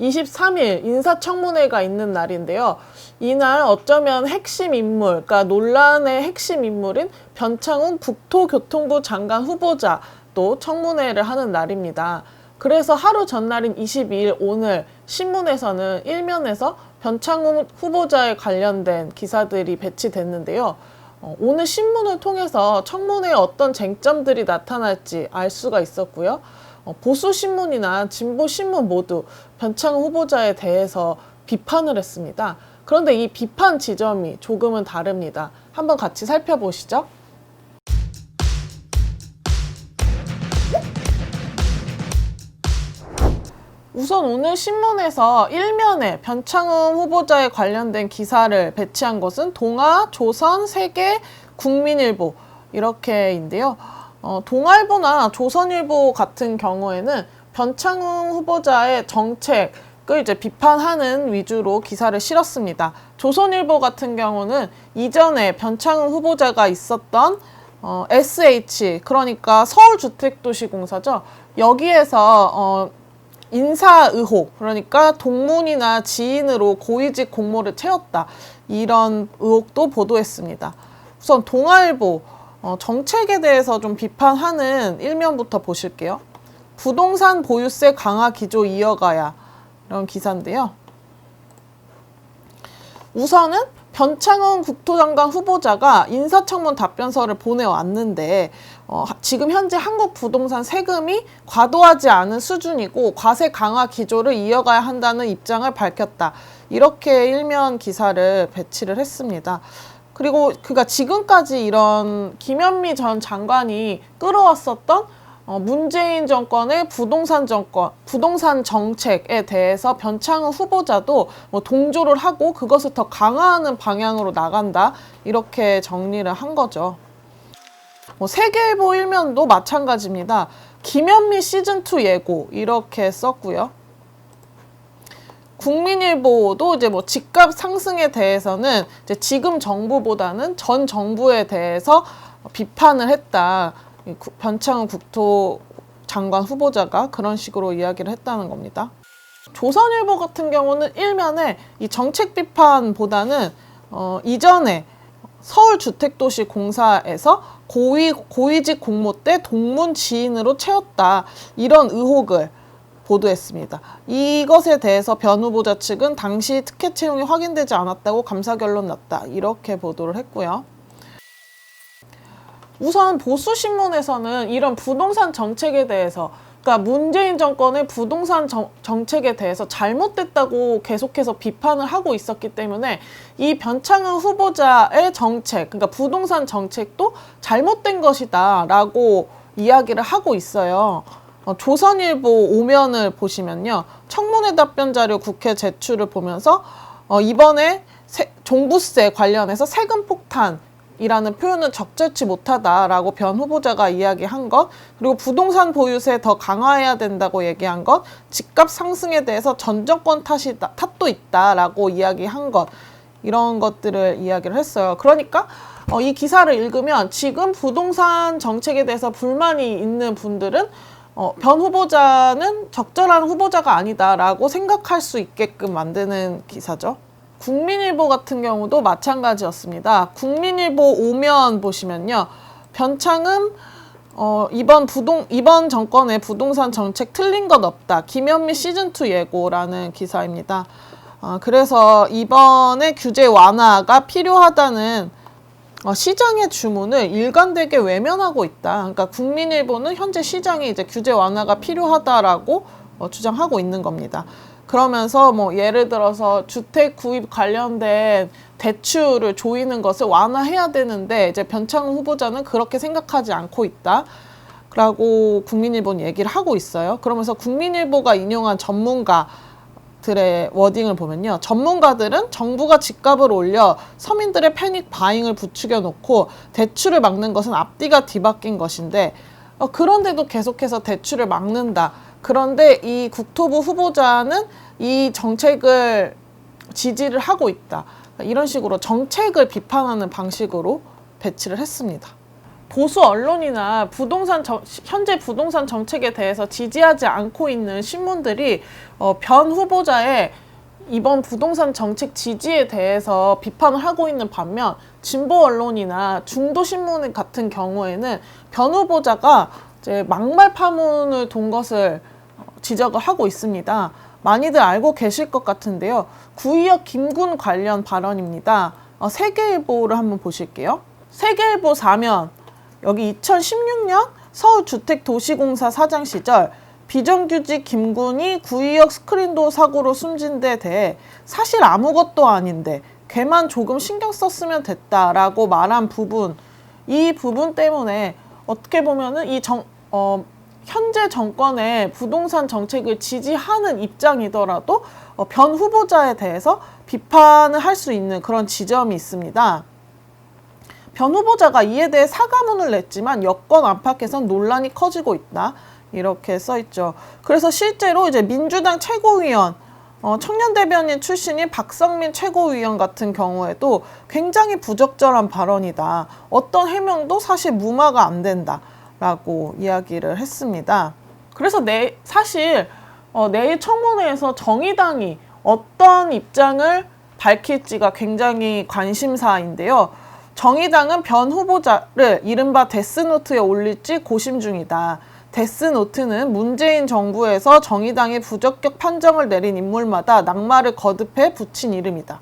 23일 인사청문회가 있는 날인데요. 이날 어쩌면 핵심 인물, 그러니까 논란의 핵심 인물인 변창훈 국토교통부 장관 후보자 또 청문회를 하는 날입니다. 그래서 하루 전날인 22일 오늘 신문에서는 일면에서 변창훈 후보자에 관련된 기사들이 배치됐는데요. 어, 오늘 신문을 통해서 청문회에 어떤 쟁점들이 나타날지 알 수가 있었고요. 어, 보수 신문이나 진보 신문 모두 변창훈 후보자에 대해서 비판을 했습니다. 그런데 이 비판 지점이 조금은 다릅니다. 한번 같이 살펴보시죠. 우선 오늘 신문에서 일면에 변창흠 후보자에 관련된 기사를 배치한 것은 동아, 조선, 세계, 국민일보 이렇게인데요. 어, 동아일보나 조선일보 같은 경우에는 변창흠 후보자의 정책을 이제 비판하는 위주로 기사를 실었습니다. 조선일보 같은 경우는 이전에 변창흠 후보자가 있었던 어, SH 그러니까 서울주택도시공사죠. 여기에서 어, 인사 의혹, 그러니까 동문이나 지인으로 고위직 공모를 채웠다. 이런 의혹도 보도했습니다. 우선 동아일보 어, 정책에 대해서 좀 비판하는 일면부터 보실게요. 부동산 보유세 강화 기조 이어가야 이런 기사인데요. 우선은 변창흠 국토장관 후보자가 인사청문 답변서를 보내왔는데 어, 하- 지금 현재 한국 부동산 세금이 과도하지 않은 수준이고 과세 강화 기조를 이어가야 한다는 입장을 밝혔다. 이렇게 일면 기사를 배치를 했습니다. 그리고 그가 지금까지 이런 김현미 전 장관이 끌어왔었던 어, 문재인 정권의 부동산 정권, 부동산 정책에 대해서 변창흠 후보자도 뭐 동조를 하고 그것을 더 강화하는 방향으로 나간다 이렇게 정리를 한 거죠. 뭐 세계일보 일면도 마찬가지입니다. 김현미 시즌 2 예고 이렇게 썼고요. 국민일보도 이제 뭐 집값 상승에 대해서는 이제 지금 정부보다는 전 정부에 대해서 비판을 했다. 변창훈 국토 장관 후보자가 그런 식으로 이야기를 했다는 겁니다. 조선일보 같은 경우는 일면에 이 정책 비판보다는 어, 이전에 서울주택도시공사에서 고위 고위직 공모 때 동문 지인으로 채웠다 이런 의혹을 보도했습니다. 이것에 대해서 변 후보자 측은 당시 특혜 채용이 확인되지 않았다고 감사 결론 났다 이렇게 보도를 했고요. 우선 보수 신문에서는 이런 부동산 정책에 대해서 그러니까 문재인 정권의 부동산 정, 정책에 대해서 잘못됐다고 계속해서 비판을 하고 있었기 때문에 이 변창흠 후보자의 정책, 그러니까 부동산 정책도 잘못된 것이다라고 이야기를 하고 있어요. 어, 조선일보 오면을 보시면요. 청문회 답변 자료 국회 제출을 보면서 어, 이번에 세- 종부세 관련해서 세금 폭탄 이라는 표현은 적절치 못하다라고 변 후보자가 이야기한 것, 그리고 부동산 보유세 더 강화해야 된다고 얘기한 것, 집값 상승에 대해서 전 정권 탓이 탓도 있다라고 이야기한 것, 이런 것들을 이야기를 했어요. 그러니까 어, 이 기사를 읽으면 지금 부동산 정책에 대해서 불만이 있는 분들은 어, 변 후보자는 적절한 후보자가 아니다라고 생각할 수 있게끔 만드는 기사죠. 국민일보 같은 경우도 마찬가지였습니다. 국민일보 오면 보시면요. 변창흠 어, 이번 부동 이번 정권의 부동산 정책 틀린 것 없다. 김현미 시즌 2 예고라는 기사입니다. 어, 그래서 이번에 규제 완화가 필요하다는 어, 시장의 주문을 일관되게 외면하고 있다. 그러니까 국민일보는 현재 시장이 이제 규제 완화가 필요하다라고 어, 주장하고 있는 겁니다. 그러면서 뭐 예를 들어서 주택 구입 관련된 대출을 조이는 것을 완화해야 되는데 이제 변창훈 후보자는 그렇게 생각하지 않고 있다. 라고 국민일보는 얘기를 하고 있어요. 그러면서 국민일보가 인용한 전문가 들의 워딩을 보면요. 전문가들은 정부가 집값을 올려 서민들의 패닉 바잉을 부추겨 놓고 대출을 막는 것은 앞뒤가 뒤바뀐 것인데 어, 그런데도 계속해서 대출을 막는다. 그런데 이 국토부 후보자는 이 정책을 지지를 하고 있다. 이런 식으로 정책을 비판하는 방식으로 배치를 했습니다. 보수 언론이나 부동산 정- 현재 부동산 정책에 대해서 지지하지 않고 있는 신문들이 어, 변 후보자의 이번 부동산 정책 지지에 대해서 비판을 하고 있는 반면 진보 언론이나 중도 신문 같은 경우에는 변 후보자가 이제 막말 파문을 돈 것을 어, 지적을 하고 있습니다. 많이들 알고 계실 것 같은데요. 구의역 김군 관련 발언입니다. 어, 세계일보를 한번 보실게요. 세계일보 사면 여기 2016년 서울주택도시공사 사장 시절 비정규직 김군이 구의역 스크린도 사고로 숨진 데 대해 사실 아무것도 아닌데 걔만 조금 신경 썼으면 됐다라고 말한 부분 이 부분 때문에 어떻게 보면은 이 정, 어, 현재 정권의 부동산 정책을 지지하는 입장이더라도 어, 변 후보자에 대해서 비판을 할 수 있는 그런 지점이 있습니다. 변 후보자가 이에 대해 사과문을 냈지만 여권 안팎에선 논란이 커지고 있다. 이렇게 써 있죠. 그래서 실제로 이제 민주당 최고위원 어, 청년 대변인 출신인 박성민 최고위원 같은 경우에도 굉장히 부적절한 발언이다. 어떤 해명도 사실 무마가 안 된다라고 이야기를 했습니다. 그래서 내 사실 어, 내일 청문회에서 정의당이 어떤 입장을 밝힐지가 굉장히 관심사인데요. 정의당은 변 후보자를 이른바 데스노트에 올릴지 고심 중이다. 데스노트는 문재인 정부에서 정의당의 부적격 판정을 내린 인물마다 낙마를 거듭해 붙인 이름이다.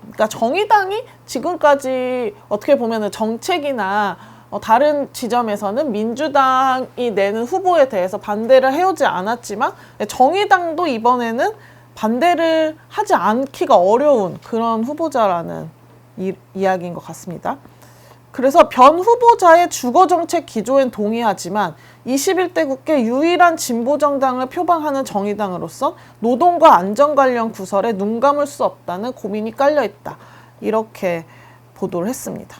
그러니까 정의당이 지금까지 어떻게 보면은 정책이나 어, 다른 지점에서는 민주당이 내는 후보에 대해서 반대를 해오지 않았지만 정의당도 이번에는 반대를 하지 않기가 어려운 그런 후보자라는 이, 이야기인 것 같습니다. 그래서 변 후보자의 주거 정책 기조엔 동의하지만 21대 국회 유일한 진보 정당을 표방하는 정의당으로서 노동과 안전 관련 구설에 눈 감을 수 없다는 고민이 깔려 있다. 이렇게 보도를 했습니다.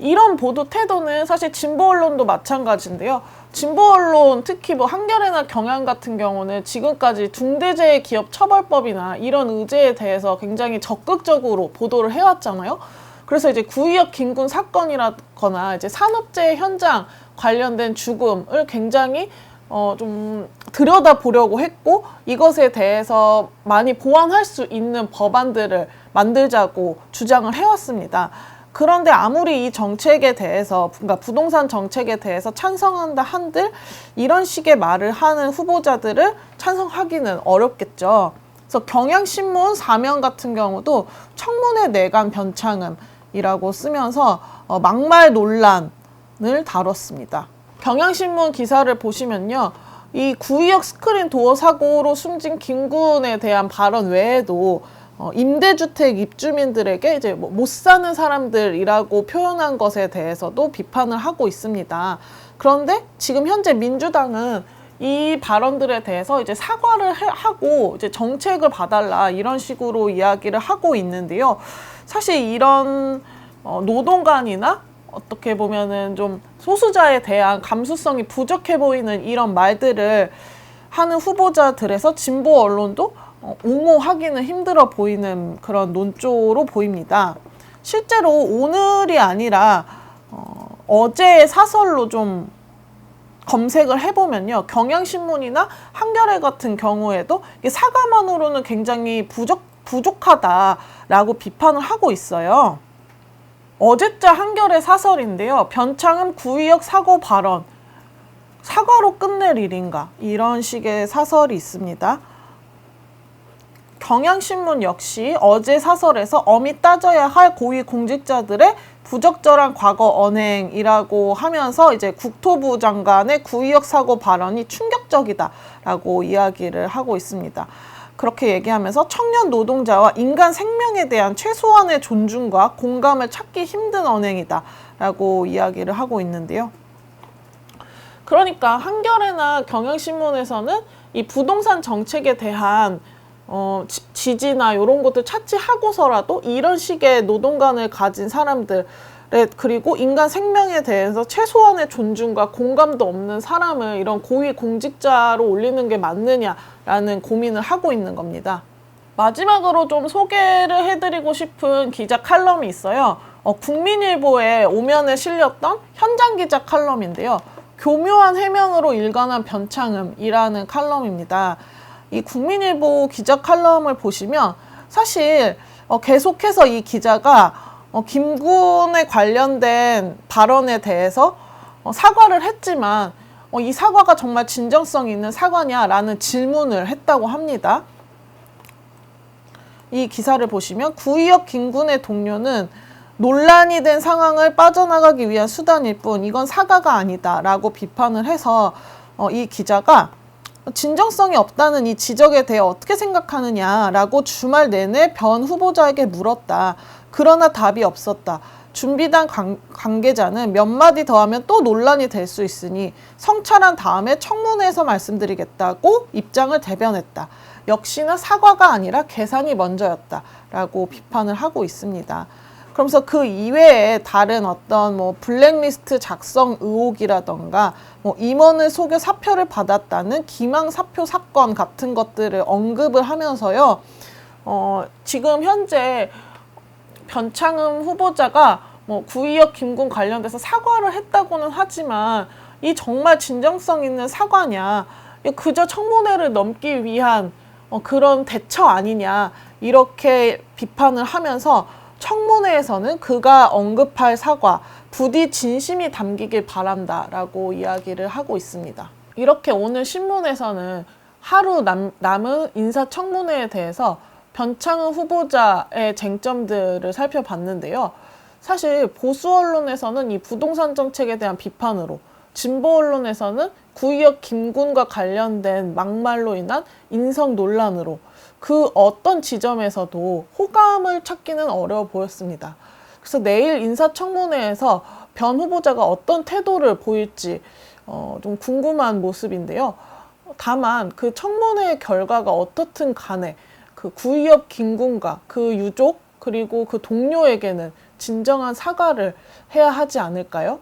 이런 보도 태도는 사실 진보 언론도 마찬가지인데요. 진보 언론 특히 뭐 한겨레나 경향 같은 경우는 지금까지 중대재해 기업 처벌법이나 이런 의제에 대해서 굉장히 적극적으로 보도를 해왔잖아요. 그래서 이제 구의역 김군 사건이라거나 이제 산업재해 현장 관련된 죽음을 굉장히 어, 좀 들여다 보려고 했고 이것에 대해서 많이 보완할 수 있는 법안들을 만들자고 주장을 해왔습니다. 그런데 아무리 이 정책에 대해서 그러니까 부동산 정책에 대해서 찬성한다 한들 이런 식의 말을 하는 후보자들을 찬성하기는 어렵겠죠. 그래서 경향신문 사면 같은 경우도 청문회 내관 변창음이라고 쓰면서 어, 막말 논란을 다뤘습니다. 경향신문 기사를 보시면요. 이 구의역 스크린 도어 사고로 숨진 김군에 대한 발언 외에도 어, 임대주택 입주민들에게 이제 뭐 못 사는 사람들이라고 표현한 것에 대해서도 비판을 하고 있습니다. 그런데 지금 현재 민주당은 이 발언들에 대해서 이제 사과를 해, 하고 이제 정책을 봐달라 이런 식으로 이야기를 하고 있는데요. 사실 이런 어, 노동관이나 어떻게 보면은 좀 소수자에 대한 감수성이 부족해 보이는 이런 말들을 하는 후보자들에서 진보 언론도 어, 옹호하기는 힘들어 보이는 그런 논조로 보입니다. 실제로 오늘이 아니라 어, 어제의 사설로 좀 검색을 해보면요. 경향신문이나 한겨레 같은 경우에도 사과만으로는 굉장히 부족, 부족하다라고 비판을 하고 있어요. 어제자 한겨레 사설인데요. 변창흠 구의역 사고 발언. 사과로 끝낼 일인가? 이런 식의 사설이 있습니다. 경향신문 역시 어제 사설에서 엄히 따져야 할 고위 공직자들의 부적절한 과거 언행이라고 하면서 이제 국토부 장관의 구의역 사고 발언이 충격적이다라고 이야기를 하고 있습니다. 그렇게 얘기하면서 청년 노동자와 인간 생명에 대한 최소한의 존중과 공감을 찾기 힘든 언행이다라고 이야기를 하고 있는데요. 그러니까 한겨레나 경향신문에서는 이 부동산 정책에 대한 어, 지, 지나 이런 것들 차치하고서라도 이런 식의 노동관을 가진 사람들 그리고 인간 생명에 대해서 최소한의 존중과 공감도 없는 사람을 이런 고위 공직자로 올리는 게 맞느냐라는 고민을 하고 있는 겁니다. 마지막으로 좀 소개를 해드리고 싶은 기자 칼럼이 있어요. 어, 국민일보에 오면에 실렸던 현장 기자 칼럼인데요. 교묘한 해명으로 일관한 변창음이라는 칼럼입니다. 이 국민일보 기자 칼럼을 보시면 사실 어, 계속해서 이 기자가 어, 김군에 관련된 발언에 대해서 어, 사과를 했지만 어, 이 사과가 정말 진정성 있는 사과냐라는 질문을 했다고 합니다. 이 기사를 보시면 구의역 김군의 동료는 논란이 된 상황을 빠져나가기 위한 수단일 뿐 이건 사과가 아니다라고 비판을 해서 어, 이 기자가 진정성이 없다는 이 지적에 대해 어떻게 생각하느냐라고 주말 내내 변 후보자에게 물었다. 그러나 답이 없었다. 준비단 관, 관계자는 몇 마디 더하면 또 논란이 될 수 있으니 성찰한 다음에 청문회에서 말씀드리겠다고 입장을 대변했다. 역시나 사과가 아니라 계산이 먼저였다라고 비판을 하고 있습니다. 그러면서 그 이외에 다른 어떤 뭐 블랙리스트 작성 의혹이라던가 뭐 임원을 속여 사표를 받았다는 기망 사표 사건 같은 것들을 언급을 하면서요. 어, 지금 현재 변창흠 후보자가 뭐 구의역 김군 관련돼서 사과를 했다고는 하지만 이 정말 진정성 있는 사과냐 이 그저 청문회를 넘기 위한 어, 그런 대처 아니냐 이렇게 비판을 하면서 청문회에서는 그가 언급할 사과 부디 진심이 담기길 바란다 라고 이야기를 하고 있습니다. 이렇게 오늘 신문에서는 하루 남, 남은 인사청문회에 대해서 변창흠 후보자의 쟁점들을 살펴봤는데요. 사실 보수 언론에서는 이 부동산 정책에 대한 비판으로 진보 언론에서는 구의역 김군과 관련된 막말로 인한 인성 논란으로 그 어떤 지점에서도 호감을 찾기는 어려워 보였습니다. 그래서 내일 인사청문회에서 변 후보자가 어떤 태도를 보일지 어, 좀 궁금한 모습인데요. 다만 그 청문회 결과가 어떻든 간에 그 구의역 김군과 그 유족 그리고 그 동료에게는 진정한 사과를 해야 하지 않을까요?